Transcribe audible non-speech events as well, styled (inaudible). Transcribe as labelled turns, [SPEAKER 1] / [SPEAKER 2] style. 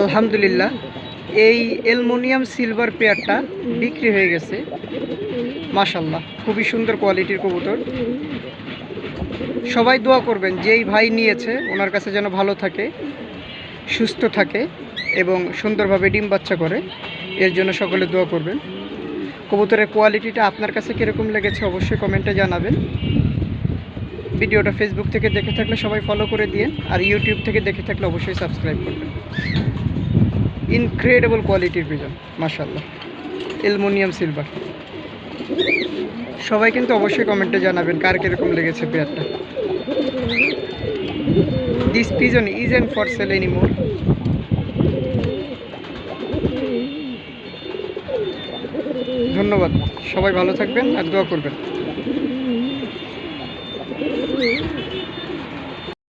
[SPEAKER 1] আলহামদুলিল্লাহ, এই aluminium silver পেয়ারটা বিক্রি হয়ে গেছে। মাশাল্লাহ খুবই সুন্দর কোয়ালিটির কবুতর। সবাই দোয়া করবেন, যেই ভাই নিয়েছে, ওনার কাছে যেন ভালো থাকে, সুস্থ থাকে এবং সুন্দরভাবে ডিম বাচ্চা করে, এর জন্য সকলে দোয়া করবেন। কবুতরের কোয়ালিটিটা আপনার কাছে কীরকম লেগেছে, অবশ্যই কমেন্টে জানাবেন। ভিডিওটা ফেসবুক থেকে দেখে থাকলে সবাই ফলো করে দিন আর ইউটিউব থেকে দেখে থাকলে অবশ্যই সাবস্ক্রাইব করবেন। ইনক্রেডিবল কোয়ালিটির বিজন মাশাল্লাহ অ্যালমোনিয়াম সিলভার সবাই কিন্তু অবশ্যই কমেন্টে জানাবেন কার কীরকম লেগেছে পেয়ারটা this pigeon is and for sale anymore ধন্যবাদ। সবাই ভালো থাকবেন আর দোয়া করবেন। Mm-hmm. (laughs)